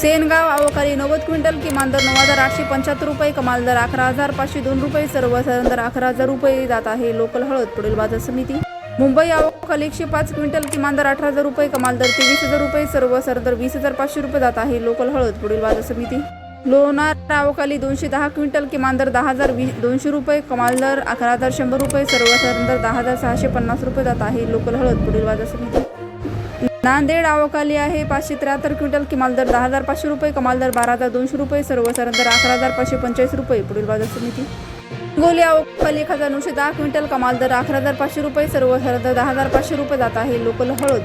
सेनगाव अवकाळी नव्वद क्विंटल किमान दर नऊ हजार आठशे पंच्याहत्तर रुपये कमाल दर अकरा हजार पाचशे दोन रुपये सर्वसाधारण दर अकरा हजार रुपये जात आहे. लोकल हळद पुढील बाजार समिती. मुंबई अवकाल एकशे पाच क्विंटल किमान दर अठरा हजार रुपये कमाल दर तेवीस हजार रुपये सर्वसाधारण दर वीस हजार पाचशे रुपये जात आहे. लोकल हळद पुढील बाजार समिती. लोणार अवकाली दोनशे दहा क्विंटल किमान दर दहा हजार वीस दोनशे रुपये कमाल दर अकरा हजार शंभर रुपये सर्वसाधारण दर दहा हजार सहाशे पन्नास रुपये जात आहे. लोकल हळद पुढील बाजार समिती. नांदेड आवकाली आहे. पाचशे त्र्याहत्तर क्विंटल किमाल दर दहा हजार पाचशे रुपये कमाल दर बारा हजार दोनशे रुपये सर्वसाधारण दर अकरा हजार पाचशे पंचेचाळीस रुपये. पुढील बाजार समिती. गोली आवकाली एक हजार नऊशे दहा क्विंटल कमाल दर अकरा हजार पाचशे रुपये सर्वसाधारण दर दहा हजार पाचशे रुपये जात आहे. लोकल हळद